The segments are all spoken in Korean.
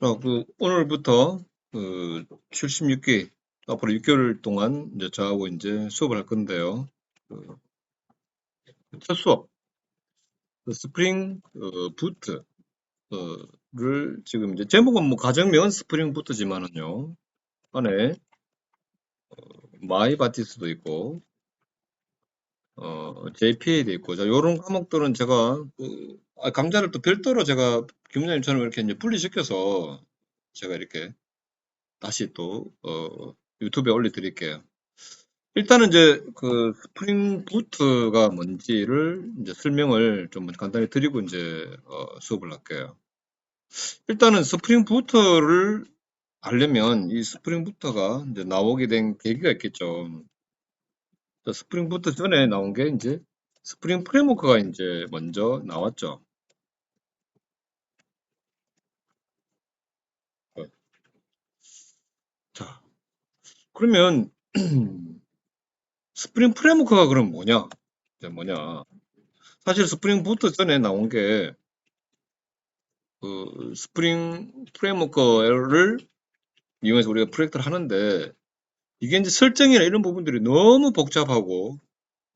자, 그 오늘부터 그 76기 앞으로 6개월 동안 이제 저하고 이제 수업을 할 건데요. 그, 첫 수업 그 스프링 어, 부트 를 지금 이제 제목은 뭐 가정명은 스프링 부트지만은요 안에 어, 마이 바티스도 있고 어, JPA도 있고 자 요런 과목들은 제가 그, 아, 강좌를 또 별도로 제가 김장님처럼 이렇게 이제 분리시켜서 제가 이렇게 다시 또 어, 유튜브에 올려드릴게요. 일단은 이제 그 스프링 부트가 뭔지를 이제 설명을 좀 간단히 드리고 이제 어, 수업을 할게요. 일단은 스프링 부트를 알려면 이 스프링 부트가 이제 나오게 된 계기가 있겠죠. 자, 스프링 부트 전에 나온 게 이제 스프링 프레임워크가 이제 먼저 나왔죠. 어. 자, 그러면 스프링 프레임워크가 그럼 뭐냐? 이제 뭐냐? 사실 스프링 부트 전에 나온 게 그 스프링 프레임워크를 이용해서 우리가 프로젝트를 하는데 이게 이제 설정이나 이런 부분들이 너무 복잡하고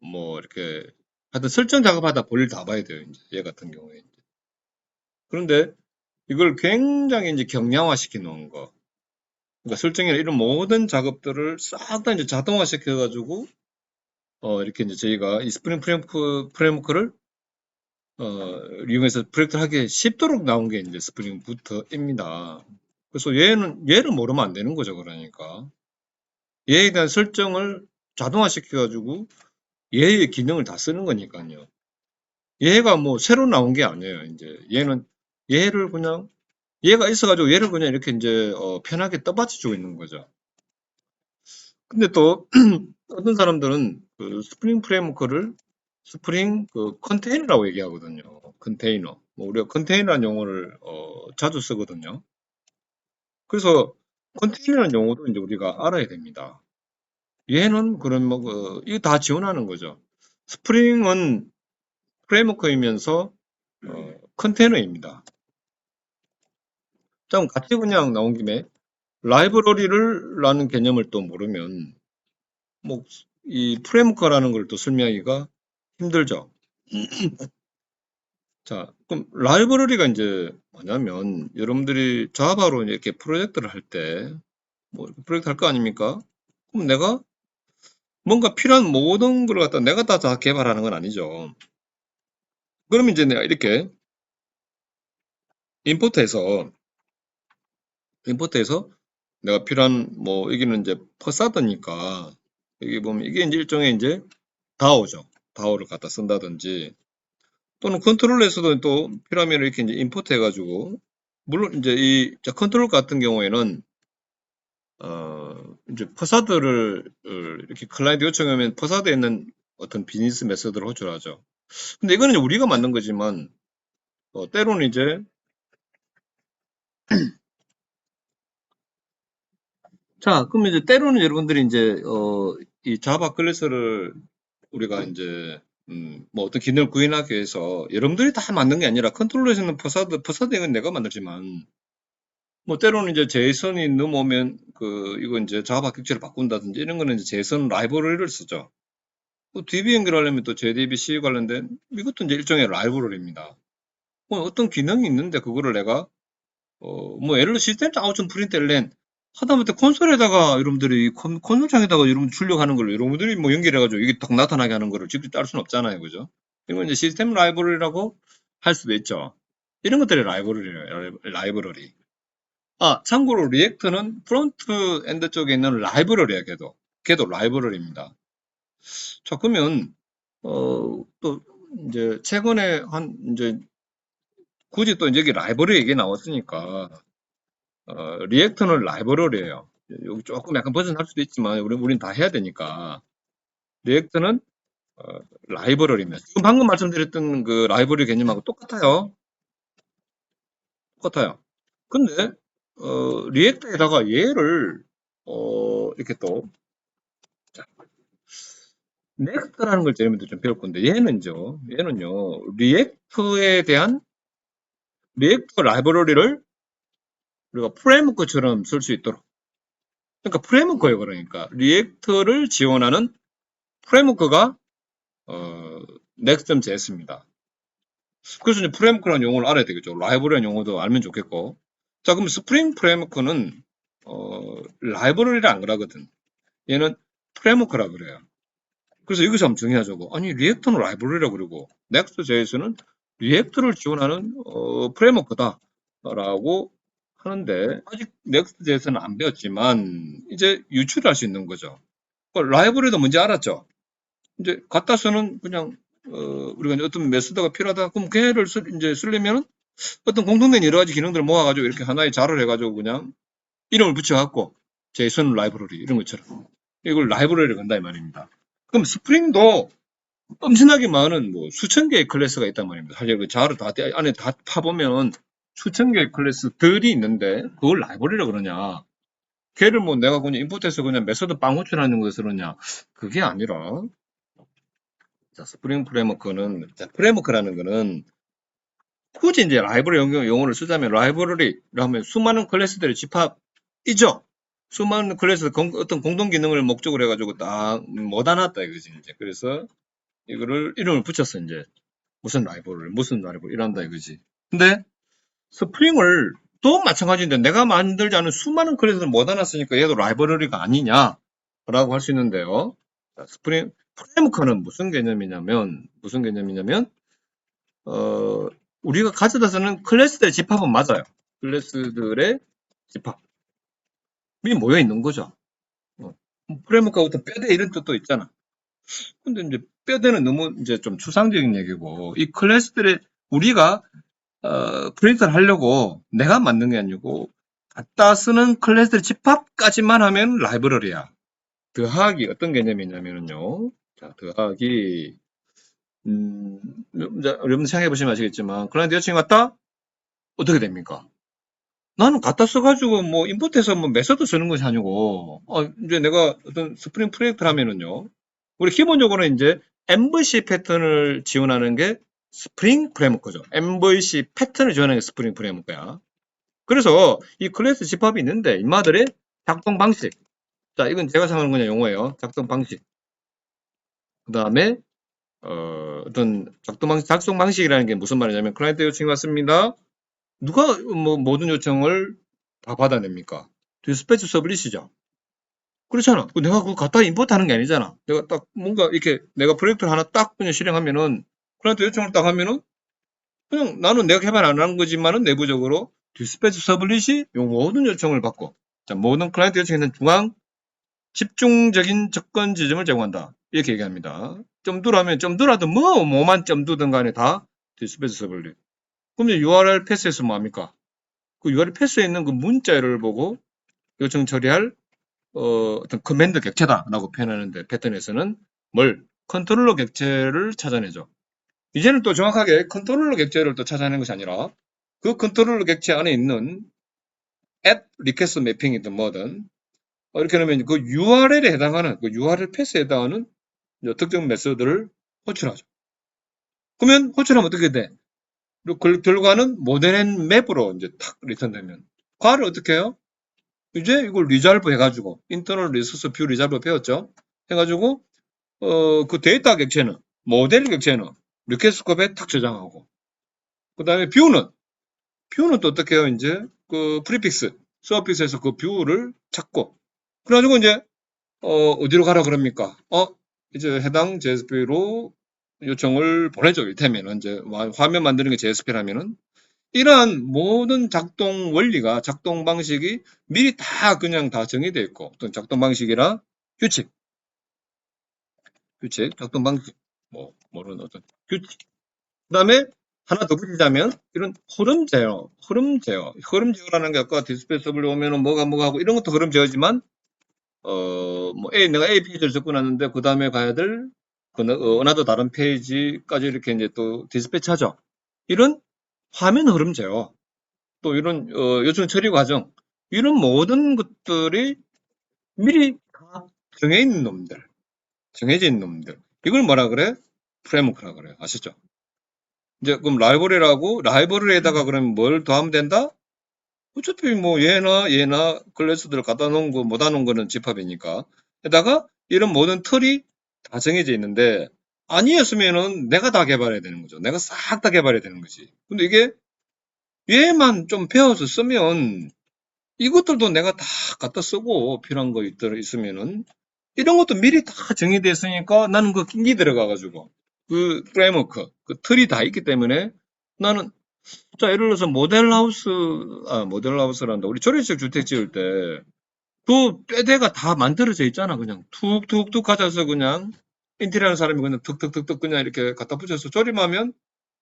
뭐 이렇게 하여튼 설정 작업하다 볼일 다 봐야 돼요. 이제 얘 같은 경우에. 이제. 그런데 이걸 굉장히 이제 경량화 시켜 놓은 거. 그러니까 설정이나 이런 모든 작업들을 싹 다 이제 자동화 시켜 가지고 어 이렇게 이제 저희가 이 스프링 프레임워크, 프레임워크를 어, 이용해서 프로젝트를 하기 쉽도록 나온 게 이제 스프링 부트입니다. 그래서 얘는, 얘를 모르면 안 되는 거죠. 그러니까. 얘에 대한 설정을 자동화 시켜가지고 얘의 기능을 다 쓰는 거니까요. 얘가 뭐 새로 나온 게 아니에요. 이제 얘는 얘를 그냥 얘가 있어가지고 얘를 그냥 이렇게 이제 어, 편하게 떠받쳐주고 있는 거죠. 근데 또 어떤 사람들은 그 스프링 프레임워크를 스프링 그 컨테이너라고 얘기하거든요. 컨테이너. 뭐 우리가 컨테이너라는 용어를 어, 자주 쓰거든요. 그래서 컨테이너라는 용어도 이제 우리가 알아야 됩니다. 얘는 그런 뭐 그, 이거 다 지원하는 거죠. 스프링은 프레임워크이면서 어, 컨테이너입니다. 자, 그럼 같이 그냥 나온 김에 라이브러리를 라는 개념을 또 모르면 뭐 이 프레임워크라는 걸 또 설명하기가 힘들죠. 자, 그럼 라이브러리가 이제 뭐냐면 여러분들이 자바로 이렇게 프로젝트를 할 때 뭐 프로젝트 할 거 아닙니까? 그럼 내가 뭔가 필요한 모든 걸 갖다 내가 다, 다 개발하는 건 아니죠. 그러면 이제 내가 이렇게 임포트해서 임포트해서 내가 필요한 뭐 여기는 이제 퍼사드니까 여기 보면 이게 이제 일종의 이제 다오죠. 다오를 갖다 쓴다든지 또는 컨트롤에서도 또 필요하면 이렇게 이제 임포트 해가지고 물론 이제 이 컨트롤 같은 경우에는 어 이제 퍼사드를 어, 이렇게 클라이언트 요청하면 퍼사드에 있는 어떤 비즈니스 메서드를 호출하죠. 근데 이거는 우리가 만든 거지만 어, 때로는 이제 자 그럼 이제 때로는 여러분들이 이제 어, 이 자바 클래스를 우리가 이제 음, 뭐 어떤 기능을 구현하기 위해서 여러분들이 다 만든 게 아니라 컨트롤러에서는 퍼사드, 퍼사드 이건 내가 만들지만 뭐 때로는 이제 제이슨이 넘어오면 그 이거 이제 자바 격체를 바꾼다든지 이런 거는 이제 제이슨 라이브러리를 쓰죠. 또 DB 연결하려면 또 JDBC 관련된 이것도 이제 일종의 라이브러리입니다. 뭐 어떤 기능이 있는데 그거를 내가 어뭐 예를 들어 시스템 아웃좀 프린트를 하다못해 콘솔에다가 여러분들이 콘, 콘솔창에다가 여러분 출력하는 걸 여러분들이 뭐 연결해가지고 이게 딱 나타나게 하는 거를 직접 딸 수는 없잖아요. 그죠? 이건 이제 시스템 라이브러리라고 할 수도 있죠. 이런 것들이 라이브러리예요. 라이브러리. 아, 참고로 리액트는 프론트 엔드 쪽에 있는 라이브러리야, 걔도. 걔도 라이브러리입니다. 자, 그러면, 어, 또, 이제, 최근에 한, 이제, 굳이 또 여기 라이브러리 얘기 나왔으니까, 어, 리액터는 라이브러리예요. 여기 조금 약간 벗어날 수도 있지만 우리 우린 다 해야 되니까 리액터는 어, 라이브러리입니다. 지금 방금 말씀드렸던 그 라이브러리 개념하고 똑같아요. 똑같아요. 근데 어, 리액터에다가 얘를 어, 이렇게 또 자, 넥스트라는 걸 여러분들 좀 배울 건데 얘는요. 얘는요. 리액터에 대한 리액터 라이브러리를 우리가 프레임워크처럼 쓸 수 있도록. 그러니까 프레임워크예요, 그러니까. 리액터를 지원하는 프레임워크가 어, next.js입니다. 그래서 이제 프레임워크라는 용어를 알아야 되겠죠. 라이브러리라는 용어도 알면 좋겠고. 자, 그럼 스프링 프레임워크는 어, 라이브러리를 안 그러거든. 얘는 프레임워크라 그래요. 그래서 여기서 한번 정의하자고. 아니, 리액터는 라이브러리라 그러고, Next.js는 리액터를 지원하는 어, 프레임워크다. 라고 하는데, 아직 Next.js는 안 배웠지만, 이제 유출할 수 있는 거죠. 그 라이브러리도 뭔지 알았죠? 이제 갖다 쓰는 그냥, 어, 우리가 어떤 메소드가 필요하다. 그럼 걔를 쓰, 이제 쓰려면은 어떤 공통된 여러 가지 기능들을 모아가지고 이렇게 하나의 자를 해가지고 그냥 이름을 붙여갖고, JSON 라이브러리, 이런 것처럼. 이걸 라이브러리를 건다 이 말입니다. 그럼 스프링도 엄청나게 많은 뭐 수천 개의 클래스가 있단 말입니다. 사실 그 자를 다 떼- 안에 다 파보면 수천 개의 클래스들이 있는데 그걸 라이브러리라 그러냐? 걔를 뭐 내가 그냥 인풋해서 그냥 메소드 빵 호출하는 것을 그러냐? 그게 아니라 자, 스프링 프레임워크는 자, 프레임워크라는 거는 굳이 이제 라이브러리 용어- 용어를 쓰자면 라이브러리라 하면 수많은 클래스들의 집합이죠. 수많은 클래스 공- 어떤 공동 기능을 목적으로 해가지고 딱 못안았다 이거지 이제. 그래서 이거를 이름을 붙였어 이제 무슨 라이브러리 무슨 라이브러리 이란다 이거지. 근데 스프링을 또 마찬가지인데 내가 만들지 않은 수많은 클래스를 못안았으니까 얘도 라이브러리가 아니냐라고 할 수 있는데요. 자, 스프링 프레임워크는 무슨 개념이냐면 무슨 개념이냐면 어 우리가 가져다 쓰는 클래스들의 집합은 맞아요 클래스들의 집합 이 모여 있는 거죠. 어. 프레임워크가 어떤 뼈대 이런 뜻도 있잖아. 근데 이제 뼈대는 너무 이제 좀 추상적인 얘기고 이 클래스들의 우리가 어, 프린트를 하려고 내가 만든 게 아니고 갖다 쓰는 클래스들 집합까지만 하면 라이브러리야. 더하기 어떤 개념이냐면요. 자, 더하기 음, 여러분 생각해 보시면 아시겠지만 클라이언트 여친이 왔다 어떻게 됩니까? 나는 갖다 써가지고 뭐 인풋해서 뭐 메서드 쓰는 것이 아니고 어, 이제 내가 어떤 스프링 프로젝트를 하면은요 우리 기본적으로 이제 MVC 패턴을 지원하는 게 스프링 프레임워크죠. MVC 패턴을 지원하는 게 스프링 프레임워크야. 그래서 이 클래스 집합이 있는데 이마들의 작동 방식. 자, 이건 제가 사용하는 그냥 용어예요. 작동 방식. 그 다음에 어, 어떤 작동 방식, 작성 방식이라는 게 무슨 말이냐면 클라이언트 요청이 왔습니다. 누가 뭐 모든 요청을 다 받아냅니까? 디스패치 서블릿이죠. 그렇잖아. 그 내가 그거 갖다 임포트 하는 게 아니잖아. 내가 딱 뭔가 이렇게 내가 프로젝트를 하나 딱 그냥 실행하면은 클라이언트 요청을 딱 하면은 그냥 나는 내가 개발 안한 거지만은 내부적으로 디스패치 서블릿이 요 모든 요청을 받고 자 모든 클라이언트 요청에는 중앙 집중적인 접근 지점을 제공한다. 이렇게 얘기합니다. 점두라면 점두라도 뭐 뭐만 점두든 간에 다 디스패치 서블릿. 그럼 이제 URL 패스에서 뭐합니까? 그 URL 패스에 있는 그 문자를 보고 요청 처리할 어, 어떤 커맨드 객체다라고 표현하는데 패턴에서는 뭘 컨트롤러 객체를 찾아내죠. 이제는 또 정확하게 컨트롤러 객체를 또 찾아내는 것이 아니라 그 컨트롤러 객체 안에 있는 at request mapping이든 뭐든 어, 이렇게 하면 그 URL에 해당하는 그 URL 패스에 해당하는 특정 메서드를 호출하죠. 그러면 호출하면 어떻게 돼? 그 결과는 모델앤 맵으로 이제 탁 리턴되면 과를 어떻게 해요? 이제 이걸 리졸브 해가지고 인터널 리소스 뷰 리졸브 배웠죠? 해가지고 어 그 데이터 객체는 모델 객체는 리퀘스트 컵에 탁 저장하고 그 다음에 뷰는 뷰는 또 어떻게 해요? 이제 그 프리픽스 서피스에서 그 뷰를 찾고 그래가지고 이제 어 어디로 가라 그럽니까? 어 이제 해당 JSP로 요청을 보내죠. 이를테면 이제 화면 만드는 게 JSP라면은. 이러한 모든 작동 원리가 작동 방식이 미리 다 그냥 다 정의되어 있고 어떤 작동 방식이라 규칙. 규칙 작동 방식. 뭐 모르는 어떤 규칙. 그 다음에 하나 더 붙이자면 이런 흐름 제어 흐름 제어. 흐름 제어라는 게 아까 디스플레이 서블 오면은 뭐가 뭐가 하고 이런 것도 흐름 제어지만 어 뭐 A 내가 A 페이지를 접근하는데 그 다음에 가야 될그 어느 도 다른 페이지까지 이렇게 이제 또 디스패치하죠. 이런 화면 흐름 제어, 또 이런 어, 요청 처리 과정, 이런 모든 것들이 미리 다 정해 있는 놈들, 있는 놈들. 이걸 뭐라 그래? 프레임워크라 그래요. 아시죠? 이제 그럼 라이브러리라고 라이브러리에다가 그러면 뭘 더하면 된다? 어차피 뭐 얘나 얘나 클래스들 갖다 놓은 거 못 하는 거는 집합이니까. 게다가 이런 모든 틀이 다 정해져 있는데 아니었으면은 내가 다 개발해야 되는 거죠. 내가 싹 다 개발해야 되는 거지. 근데 이게 얘만 좀 배워서 쓰면 이것들도 내가 다 갖다 쓰고 필요한 거 있으면은 이런 것도 미리 다 정의되어 있으니까 나는 그 낀기 들어가가지고 그 프레임워크, 그 틀이 다 있기 때문에 나는 자 예를 들어서 모델하우스, 아 모델하우스란다. 우리 조립식 주택 지을 때 그 뼈대가 다 만들어져 있잖아. 그냥 툭툭툭 가져서 그냥 인테리어 하는 사람이 그냥 툭툭툭툭 그냥 이렇게 갖다 붙여서 조립하면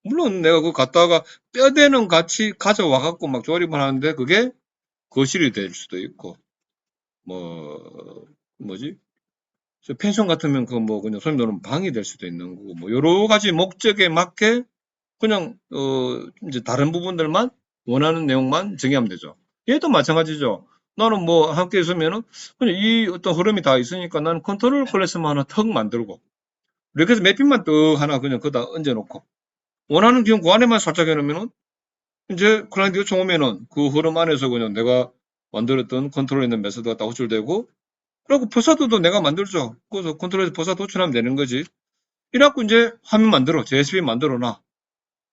물론 내가 그거 갖다가 뼈대는 같이 가져와 갖고 막 조립을 하는데 그게 거실이 될 수도 있고 뭐 뭐지 저 펜션 같으면 그 뭐 그냥 소위 말하는 방이 될 수도 있는 거고 뭐 여러 가지 목적에 맞게 그냥 어 이제 다른 부분들만 원하는 내용만 정의하면 되죠. 얘도 마찬가지죠. 나는 뭐 함께 있으면은 그냥 이 어떤 흐름이 다 있으니까 나는 컨트롤 클래스만 하나 턱 만들고 이렇게 해서 매핑만 떡 하나 그냥 거기다 얹어놓고 원하는 기운 그 안에만 살짝 해놓으면은 이제 클라이언트 요청 오면은 그 흐름 안에서 그냥 내가 만들었던 컨트롤 있는 메소드가 다 호출되고 그리고 포사도도 내가 만들죠. 그래서 컨트롤에서 포사 도출하면 되는 거지. 이래갖고 이제 화면 만들어. JSP 만들어 놔.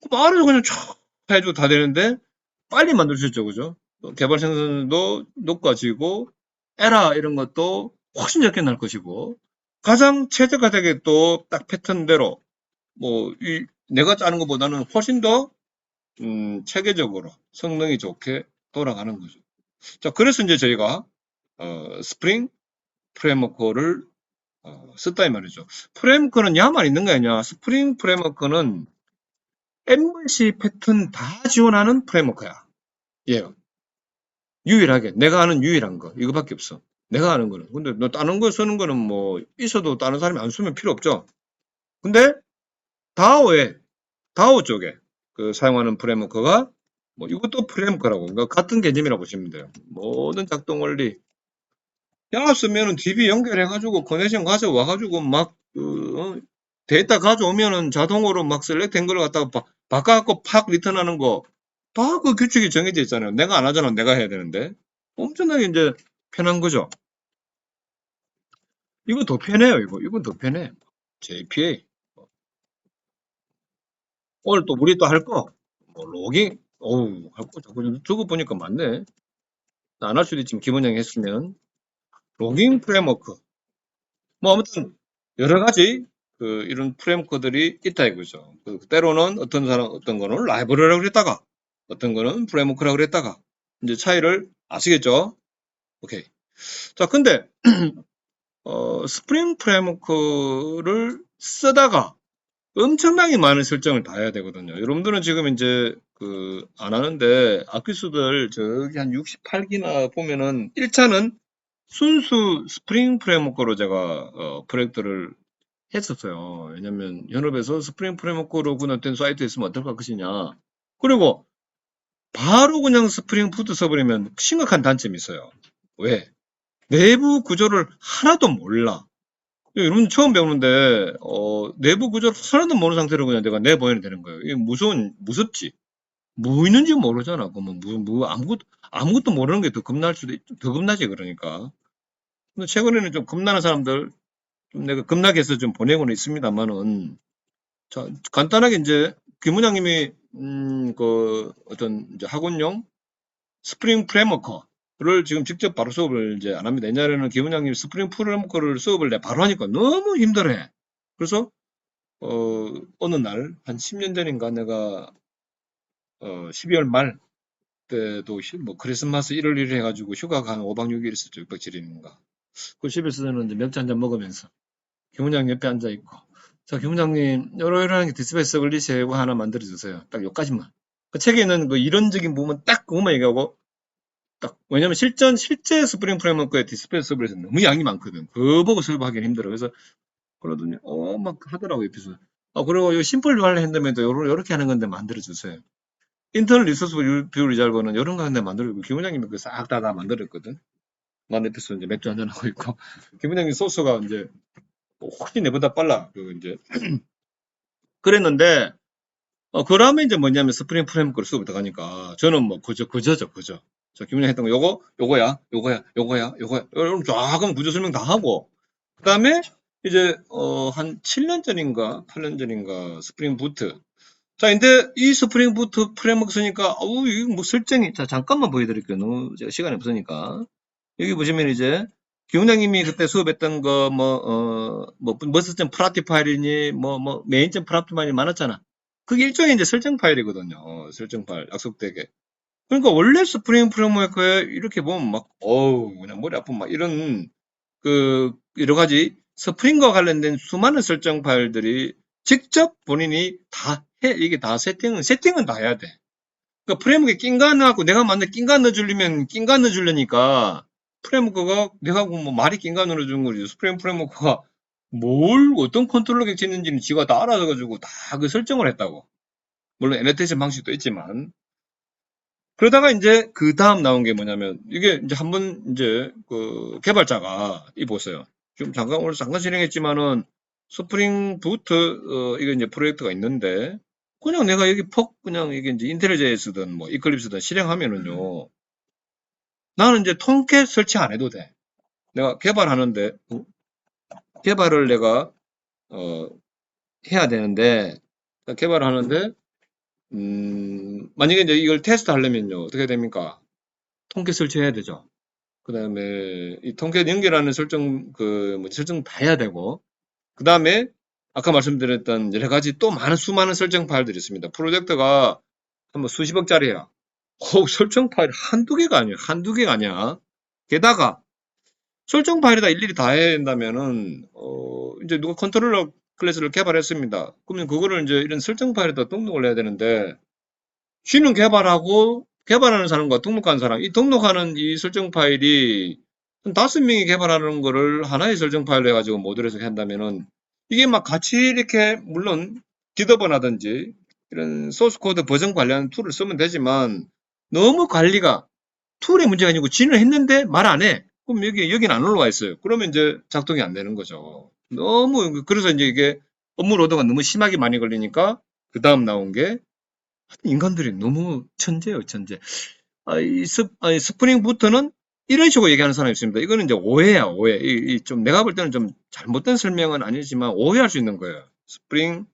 그 안에서 그냥 촥 해도 다 되는데 빨리 만들 수 있죠. 그죠? 또 개발 생산도 높아지고 에라 이런 것도 훨씬 적게 날 것이고 가장 최적화되게 또 딱 패턴대로 뭐 이 내가 짜는 것보다는 훨씬 더 음, 체계적으로 성능이 좋게 돌아가는 거죠. 자, 그래서 이제 저희가 어, 스프링 프레임워크를 어, 썼다 이 말이죠. 프레임워크는 야만 있는 거 아니냐? 스프링 프레임워크는 MVC 패턴 다 지원하는 프레임워크야. 예. 유일하게 내가 아는 유일한 거 이거밖에 없어. 내가 아는 거는. 근데 너 다른 거 쓰는 거는 뭐 있어도 다른 사람이 안 쓰면 필요 없죠. 근데 다오에 다오 쪽에 그 사용하는 프레임워크가 뭐 이것도 프레임워크라고 그러니까 같은 개념이라고 보시면 돼요. 모든 작동 원리 야 쓰면은 DB 연결해가지고 커넥션 가져와가지고 막 그, 어, 데이터 가져오면은 자동으로 막 셀렉된 걸 갖다가 바, 바꿔갖고 팍 리턴하는 거 다 그 규칙이 정해져 있잖아요. 내가 안 하잖아. 내가 해야 되는데 엄청나게 이제 편한 거죠. 이거 더 편해요. 이거 이건 더 편해. JPA 오늘 또 우리 또 할 거, 뭐 로깅, 어우, 할 거 자꾸 저거 보니까 많네. 안 할 수도 있지만 기본형 했으면 로깅 프레임워크. 뭐 아무튼 여러 가지 그 이런 프레임워크들이 있다 이거죠. 그 때로는 어떤 사람 어떤 거는 라이브러리라고 그랬다가 어떤 거는 프레임워크라고 그랬다가 이제 차이를 아시겠죠? 오케이. 자, 근데 어, 스프링 프레임워크를 쓰다가 엄청나게 많은 설정을 다 해야 되거든요. 여러분들은 지금 이제 그 안 하는데 아큐스들 저기 한 68기나 보면은 1차는 순수 스프링 프레임워크로 제가 어, 프로젝트를 했었어요. 왜냐면 현업에서 스프링 프레임워크로 군화된 사이트 있으면 어떨 것이냐. 그리고 바로 그냥 스프링 푸드 써버리면 심각한 단점이 있어요. 왜? 내부 구조를 하나도 몰라. 여러분 처음 배우는데 어, 내부 구조를 하나도 모르는 상태로 그냥 내가 내보내야 되는 거예요. 이게 무서운 무섭지. 뭐 있는지 모르잖아. 그러면 뭐, 뭐 아무것도 아무것도 모르는 게 더 겁날 수도 있, 더 겁나지 그러니까. 근데 최근에는 좀 겁나는 사람들 좀 내가 겁나게 해서 좀 보내고는 있습니다만은 자 간단하게 이제 김문장님이 음 그 어떤 이제 학원용 스프링 프레임워크를 지금 직접 바로 수업을 이제 안 합니다. 옛날에는 김문장님 스프링 프레임워크를 수업을 내 바로 하니까 너무 힘들어해. 그래서 어 어느 날 한 10년 전인가 내가 어 12월 말 때도 휴- 뭐 크리스마스 1월 1일 해가지고 휴가가 한 5박 6일 있었죠. 6박 7일인가. 그 집에서는 이제 맥주 한잔 먹으면서 김훈장 옆에 앉아 있고 자 김훈장님 이러이러한 게 디스플레이 서글리시하고 하나 만들어 주세요. 딱 여기까지만. 그 책에 있는 그 이론적인 부분 딱 그것만 얘기하고 딱 왜냐면 실전 실제 스프링 프레임워크의 디스플레이 서글리시 너무 양이 많거든. 그거 보고 설계하기는 힘들어. 그래서 그러더니 어 막 하더라고 옆에서. 아 그리고 이 심플 뷰 핸드맨도 요러- 요렇게 하는 건데 만들어 주세요. 인터널 리소스 뷰 리잘버는 이런 거 하는데 만들고 김훈장님이 그 싹 다 다 만들었거든. 난 옆에서 이제 맥주 한잔 하고 있고 김훈장님 소스가 이제 훨씬 내보다 빨라. 그 이제 그랬는데 어 그러면 이제 뭐냐면 스프링 프레임워크를 수업을 들어가니까 저는 뭐 그저 그저죠 그저 자, 김은혜 했던 거, 요거, 요거야, 요거야, 요거야, 요거야. 쫙 하면 구조 설명 다 하고. 그 다음에 이제, 어, 한 7년 전인가, 8년 전인가, 스프링 부트. 자, 근데 이 스프링 부트 프레임워크 쓰니까, 어우, 이거 뭐 설정이, 자, 잠깐만 보여드릴게요. 너무 제가 시간이 없으니까. 여기 보시면 이제, 기훈장님이 그때 수업했던 거, 뭐, 어, 뭐, 머스점 프라티 파일이니, 뭐, 뭐, 메인점 프라티 파일이 많았잖아. 그게 일종의 이제 설정 파일이거든요. 어, 설정 파일, 약속되게. 그러니까 원래 스프링 프레임워크에 이렇게 보면 막, 어우, 그냥 머리 아픈 막 이런, 그, 여러 가지 스프링과 관련된 수많은 설정 파일들이 직접 본인이 다 해, 이게 다 세팅은, 세팅은 다 해야 돼. 그러니까 프레임워크에 낀가 넣어갖고 내가 만약 낀가 넣어주려면 낀가 넣어주려니까 프레임워크가 내가 뭐 말이 낀가 넣어주는 거지. 스프링 프레임워크가 뭘 어떤 컨트롤러 객치는지는 지가 다 알아서 가지고 다 그 설정을 했다고. 물론 애너테이션 방식도 있지만 그러다가 이제 그 다음 나온 게 뭐냐면 이게 이제 한번 이제 그 개발자가 이 보세요. 지금 잠깐 오늘 잠깐 진행했지만은 스프링 부트 어 이게 이제 프로젝트가 있는데 그냥 내가 여기 퍽 그냥 이게 이제 인텔리제이스든 뭐 이클립스든 실행하면은요. 나는 이제 통캣 설치 안 해도 돼. 내가 개발하는데 어? 개발을 내가 어 해야 되는데 개발을 하는데 음, 만약에 이제 이걸 테스트 하려면요, 어떻게 됩니까? 통계 설치해야 되죠. 그 다음에 이 통계 연결하는 설정, 그, 뭐, 설정 다 해야 되고, 그 다음에 아까 말씀드렸던 여러 가지 또 많은 수많은 설정 파일들이 있습니다. 프로젝트가 한 뭐 수십억짜리야. 어, 설정 파일 한두 개가 아니야. 한두 개가 아니야. 게다가 설정 파일에다 일일이 다 해야 된다면은, 어, 이제 누가 컨트롤러 클래스를 개발했습니다. 그러면 그거를 이제 이런 설정 파일에다 등록을 해야 되는데, 쉬는 개발하고 개발하는 사람과 등록하는 사람, 이 등록하는 이 설정 파일이 한 다섯 명이 개발하는 거를 하나의 설정 파일로 해가지고 모듈에서 한다면은 이게 막 같이 이렇게 물론 디더번하든지 이런 소스 코드 버전 관련 툴을 쓰면 되지만 너무 관리가 툴의 문제가 아니고 진을 했는데 말 안 해. 그럼 여기 여기는 안 올라와 있어요. 그러면 이제 작동이 안 되는 거죠. 너무 그래서 이제 이게 업무 로드가 너무 심하게 많이 걸리니까 그 다음 나온 게 인간들이 너무 천재예요, 천재. 아, 이, 스, 아, 이 스프링 부트는 이런 식으로 얘기하는 사람이 있습니다. 이거는 이제 오해야, 오해. 이, 이 좀 내가 볼 때는 좀 잘못된 설명은 아니지만 오해할 수 있는 거예요. 스프링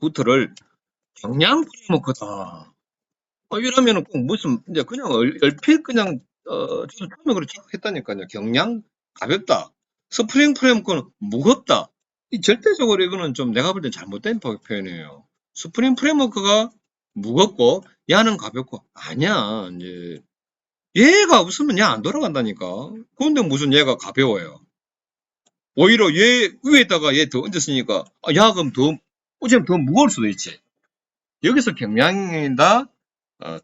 부트를 경량 프레임워크다. 어, 이러면은 꼭 무슨 이제 그냥 얼, 얼핏 그냥 어, 저도 처음에 그렇게 생각했다니까요. 경량 가볍다. 스프링 프레임워크는 무겁다. 이 절대적으로 이거는 좀 내가 볼 땐 잘못된 표- 표현이에요. 스프링 프레임워크가 무겁고 야는 가볍고 아니야. 이제 얘가 없으면 얘 안 돌아간다니까. 그런데 무슨 얘가 가벼워요. 오히려 얘 위에다가 얘 더 얹었으니까 아, 야 그럼 더 어쩌면 더 무거울 수도 있지. 여기서 경량이다, 어,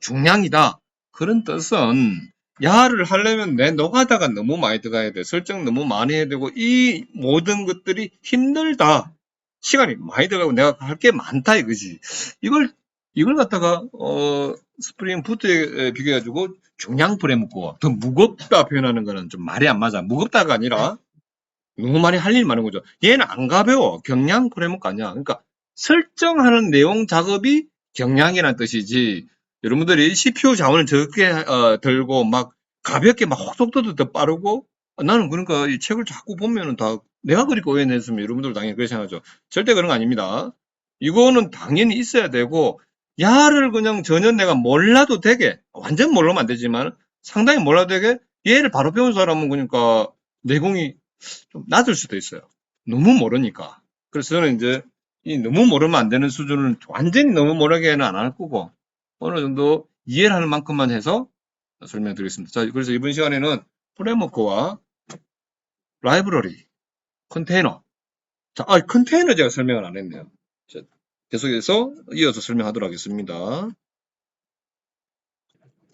중량이다 그런 뜻은 야를 하려면 내 노가다가 너무 많이 들어가야 돼. 설정 너무 많이 해야 되고 이 모든 것들이 힘들다. 시간이 많이 들어가고 내가 할 게 많다 이거지. 이걸 이걸 갖다가 어 스프링 부트에 비교해 가지고 중량 프레임워크와 더 무겁다 표현하는 거는 좀 말이 안 맞아. 무겁다가 아니라 너무 많이 할 일 많은 거죠. 얘는 안 가벼워. 경량 프레임워크 아니야. 그러니까 설정하는 내용 작업이 경량이라는 뜻이지. 여러분들이 CPU 자원을 적게 어, 들고 막 가볍게 막 속도도 더 빠르고 나는 그러니까 이 책을 자꾸 보면은 다 내가 그렇게 오해냈으면 여러분들 당연히 그렇게 생각하죠. 절대 그런 거 아닙니다. 이거는 당연히 있어야 되고 야를 그냥 전혀 내가 몰라도 되게 완전 모르면 안 되지만 상당히 몰라도 되게 얘를 바로 배운 사람은 그러니까 내공이 좀 낮을 수도 있어요. 너무 모르니까. 그래서 저는 이제 이 너무 모르면 안 되는 수준을 완전히 너무 모르게는 안 할 거고 어느 정도 이해를 하는 만큼만 해서 설명드리겠습니다. 자, 그래서 이번 시간에는 프레임워크와 라이브러리, 컨테이너. 자, 아, 컨테이너 제가 설명을 안 했네요. 자, 계속해서 이어서 설명하도록 하겠습니다.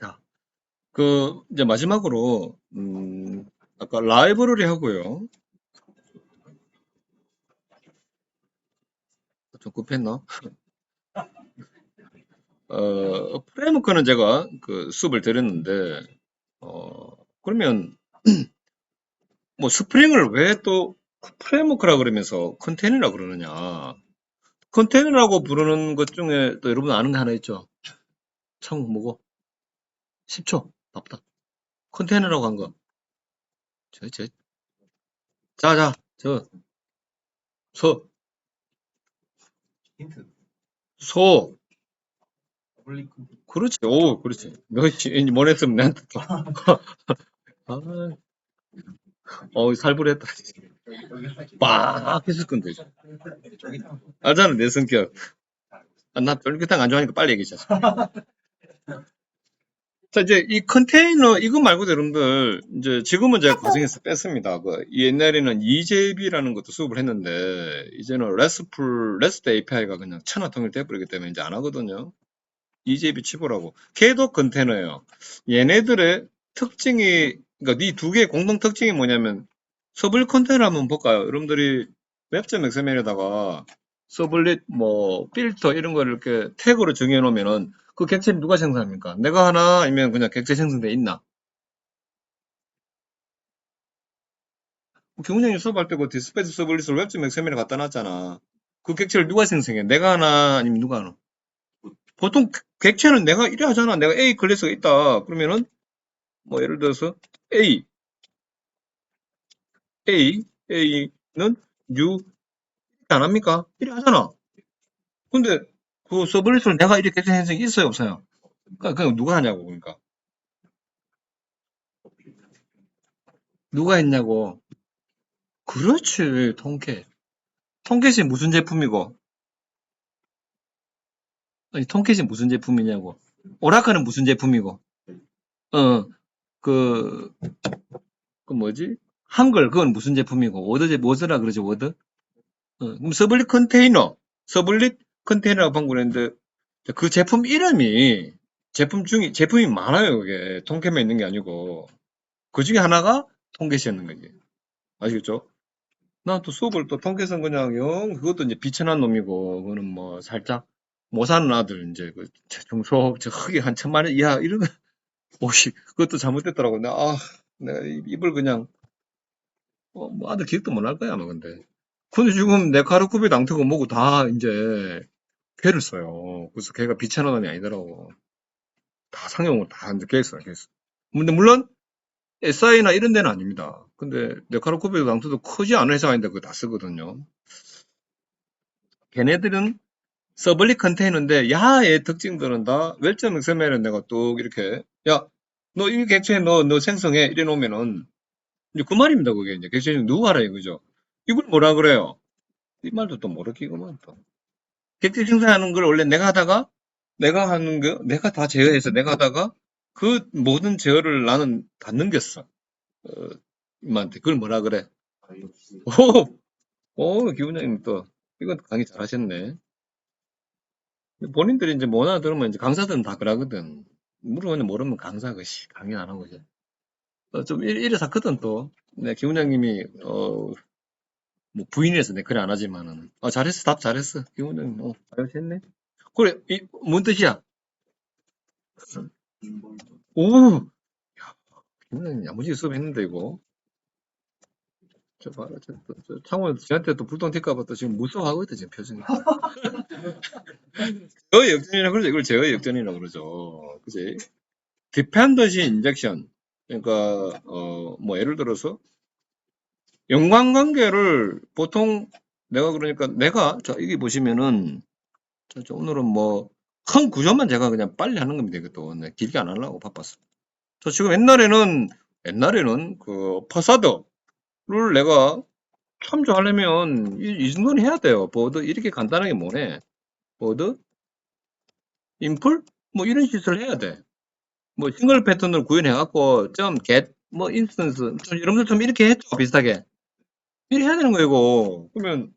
자, 그, 이제 마지막으로, 음, 아까 라이브러리 하고요. 좀 급했나? 어, 프레임워크는 제가 그 수업을 드렸는데, 어, 그러면, 뭐 스프링을 왜 또 프레임워크라 그러면서 컨테이너라 그러느냐. 컨테이너라고 부르는 것 중에 또 여러분 아는 게 하나 있죠. 참 뭐고? 10초. 바쁘다. 컨테이너라고 한 거. 저, 저. 자, 자, 저. 소, 힌트. 소. 그렇지. 오, 그렇지. 너, 씨, 뭘 했으면 내한테 또. 아, 어우, 살벌했다. 빡! 했을 건데. 알잖아, 내 성격. 아, 나 쫄깃한 거안 좋아하니까 빨리 얘기하자. 자, 이제 이 컨테이너, 이거 말고도 여러분들, 이제 지금은 제가 과정에서 뺐습니다. 그 옛날에는 EJB라는 것도 수업을 했는데, 이제는 RESTful, REST API가 그냥 천하 통일돼 버리기 때문에 이제 안 하거든요. EJB 치보라고. 걔도 컨테이너예요. 얘네들의 특징이, 그러니까 이 두 개의 공동 특징이 뭐냐면, 서블 컨테이너 한번 볼까요? 여러분들이 웹.xml에다가 서블릿, 뭐, 필터 이런 거를 이렇게 태그로 정해 놓으면은 그 객체는 누가 생성합니까? 내가 하나 아니면 그냥 객체 생성돼 있나? 경훈형이 수업할 때 그 디스패치 서블릿을 웹.xml에 갖다 놨잖아. 그 객체를 누가 생성해? 내가 하나 아니면 누가 하나? 보통 객체는 내가 이래 하잖아. 내가 A 클래스가 있다. 그러면은 뭐 예를 들어서 A A A는 U 안 합니까? 이래 하잖아. 근데 그 서블릿을 내가 이렇게 객체 생성이 있어요, 없어요? 그러니까 그냥 누가 하냐고 그러니까. 누가 했냐고. 그렇지, 통캣. 통캣이 무슨 제품이고? 아니, 통캣이 무슨 제품이냐고. 오라클은 무슨 제품이고? 어, 그, 그 뭐지? 한글, 그건 무슨 제품이고? 워드, 제- 워드라 그러지, 워드? 어, 그럼 서블릿 컨테이너, 서블릿 컨테이너라고 방금 그랬는데, 그 제품 이름이, 제품 중에, 제품이 많아요, 그게. 통캣만 있는 게 아니고. 그 중에 하나가 통캣이었는 거지. 아시겠죠? 난또 수업을 또 통계선 그냥 영 그것도 이제 비천한 놈이고 그거는 뭐 살짝 못 사는 아들 이제 그 중소 저 흑이 한 천만 원 이하 거 오씨 그것도 잘못됐더라고 내가 아 내가 이- 입을 그냥 어, 뭐 아들 기억도 못 할 거야 아마 근데 근데 지금 내 카르쿠비 낭트고 뭐고 다 이제 걔를 써요 그래서 걔가 비천한 놈이 아니더라고 다 상용으로 다 이제 걔 써요 걔 써. 근데 물론 SI나 이런 데는 아닙니다. 근데 네카로코비드 낭토도 크지 않은 회사가 있는데 그거 다 쓰거든요. 걔네들은 서블릿 컨테이너인데 야의 특징들은 다 웰점 XML은 내가 또 이렇게 야 너 이 객체에 너, 너 생성해 이래 놓으면은 이제 그 말입니다 그게 이제 객체 누가 알아요 그죠? 이걸 뭐라 그래요? 이 말도 또 모르겠구만 또. 객체 생성하는 걸 원래 내가 하다가 내가 하는 거 내가 다 제어해서 내가 하다가 그 모든 제어를 나는 다 넘겼어. 어, 임한테 그걸 뭐라 그래? 오, 오, 기훈장님 또 이건 강의 잘 하셨네. 본인들이 이제 뭐나 들으면 이제 강사들은 다 그러거든. 물어보면 모르면 강사 그씨 강의 안 하고 이제 어, 좀 이래, 이래 샀거든 또. 네, 기훈장님이 어, 뭐 부인해서 내 그래 안 하지만은 아 잘했어 답 잘했어 기훈장님 어 잘했네. 그래 이 뭔 뜻이야? 오, 야, 기훈장님 야무지게 수업했는데 이거. 저 봐라, 저, 저, 저 창원 저한테 또 불똥 튈까봐 또 지금 무서워하고 있다 지금 표정이. 제어 역전이라고 그러죠. 이걸 제어 역전이라고 그러죠. 그지? 디펜던시 인젝션. 그러니까 어 뭐 예를 들어서 연관관계를 보통 내가 그러니까 내가 자 이게 보시면은 자, 저 오늘은 뭐 큰 구조만 제가 그냥 빨리 하는 겁니다. 이것도 네, 길게 안 하려고 바빴어. 저 지금 옛날에는 옛날에는 그 파사드 를 내가 참조하려면 이, 이 정도는 해야 돼요. 보드 이렇게 간단하게 뭐해? 보드 인풀 뭐 이런 짓을 해야 돼. 뭐 싱글 패턴을 구현해 갖고 점 get 뭐 인스턴스 좀 여러분들 좀 이렇게 했죠 비슷하게 이렇게 해야 되는 이거 그러면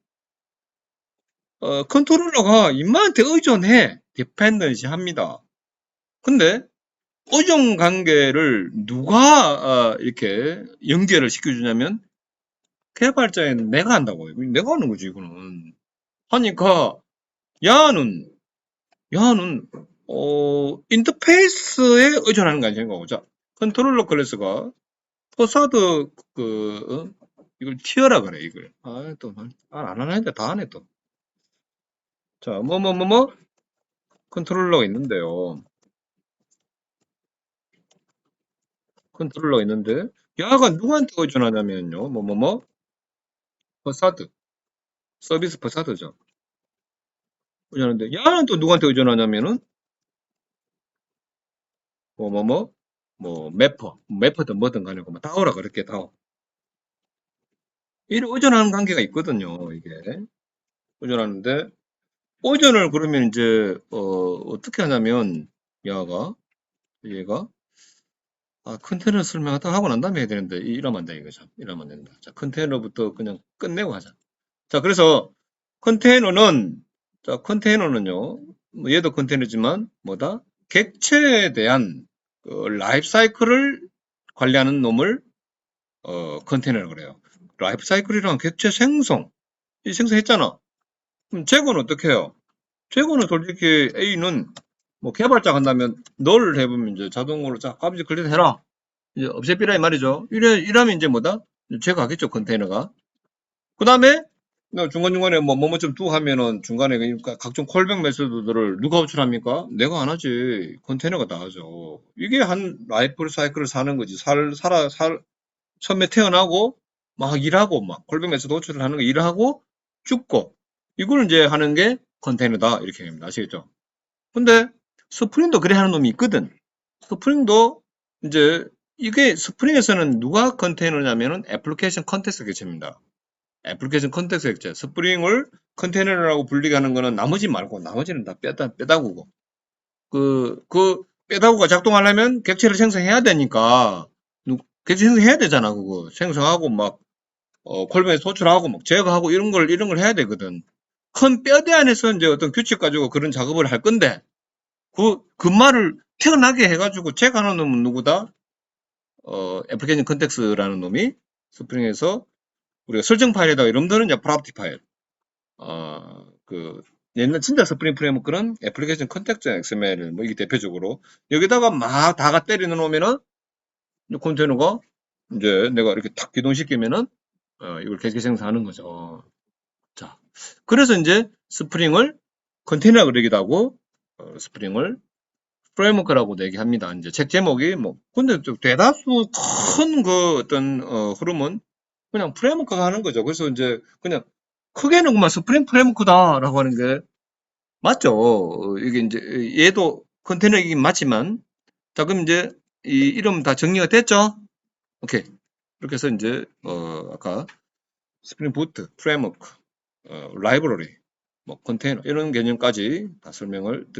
어 컨트롤러가 인마한테 의존해 디펜던시 합니다 근데 의존 관계를 누가 어, 이렇게 연결을 시켜주냐면 개발자에는 내가 한다고요 내가 하는 거지 이거는 하니까 야는 야는 어, 인터페이스에 의존하는 게 아닌 거고. 자, 컨트롤러 클래스가 포사드 그 어? 이걸 티어라 그래 이걸. 아, 또 아, 안 하는데 다 하네 또. 자, 뭐 뭐 뭐 뭐 컨트롤러가 있는데요. 컨트롤러가 있는데 야가 누구한테 의존하냐면요. 뭐 뭐 뭐 퍼사드 서비스 퍼사드죠. 의존하는데 야는 또 누구한테 의존하냐면은 뭐 뭐 뭐 뭐 매퍼 매퍼든 뭐든 간에 뭐 다오라 그렇게 다오. 이런 의존하는 관계가 있거든요. 이게 의존하는데 의존을 그러면 이제 어 어떻게 하냐면 야가 얘가 아, 컨테이너 설명하다 하고 난 다음에 해야 되는데, 이- 이러면 안 돼, 이거 참. 이러면 안 된다. 자, 컨테이너부터 그냥 끝내고 하자. 자, 그래서 컨테이너는, 자, 컨테이너는요, 뭐 얘도 컨테이너지만, 뭐다? 객체에 대한 그 라이프 사이클을 관리하는 놈을, 어, 컨테이너라고 그래요. 라이프 사이클이랑 객체 생성. 이 생성했잖아. 그럼 재고는 어떻게 해요? 재고는 솔직히 A는 뭐 개발자 한다면 널 해보면 이제 자동으로 자 값이 클릭 해라. 이제 없애비라 이 말이죠. 이래 이러면 이제 뭐다? 제거하겠죠 컨테이너가. 그 다음에 중간중간에 뭐 뭐뭐 좀 두 하면은 중간에 그러니까 각종 콜백 메소드들을 누가 호출합니까? 내가 안 하지. 컨테이너가 다 하죠 이게 한 라이프 사이클을 사는 거지. 살 살아 살 처음에 태어나고 막 일하고 막 콜백 메소드 호출을 하는 거 일하고 죽고 이걸 이제 하는 게 컨테이너다. 이렇게 됩니다. 아시겠죠? 근데 스프링도 그래 하는 놈이 있거든. 스프링도 이제 이게 스프링에서는 누가 컨테이너냐면은 애플리케이션 컨텍스트 객체입니다. 애플리케이션 컨텍스트 객체. 스프링을 컨테이너라고 불리게 하는 거는 나머지 말고 나머지는 다 빼다 빼다구고. 그, 그 빼다구가 작동하려면 객체를 생성해야 되니까 누- 객체 생성해야 되잖아 그거. 생성하고 막 어, 콜뱅에 소출하고 막 제거하고 이런 걸 이런 걸 해야 되거든. 큰 뼈대 안에서 이제 어떤 규칙 가지고 그런 작업을 할 건데 그, 그 말을 태어나게 해가지고 제가 하는 놈은 누구다? 어, 애플리케이션 컨텍스라는 놈이 스프링에서 우리가 설정 파일에다가 여러분들은 이제 프로퍼티 파일, 어, 그, 옛날 진짜 스프링 프레임워크는 애플리케이션 컨텍스 XML 뭐 이게 대표적으로 여기다가 막 다가 때리는 이 컨테이너가 이제 내가 이렇게 탁 기동시키면은 어, 이걸 계속 생성하는 거죠. 자, 그래서 이제 스프링을 컨테이너 그러기도 하고 어, 스프링을 프레임워크라고 얘기합니다. 이제 책 제목이 뭐 근데 좀 대다수 큰 그 어떤 어, 흐름은 그냥 프레임워크가 하는 거죠. 그래서 이제 그냥 크게는 그만 스프링 프레임워크다라고 하는 게 맞죠. 어, 이게 이제 얘도 컨테이너이긴 맞지만 자 그럼 이제 이 이름 다 정리가 됐죠? 오케이. 이렇게 해서 이제 어 아까 스프링 부트, 프레임워크, 어, 라이브러리, 뭐 컨테이너 이런 개념까지 다 설명을 드렸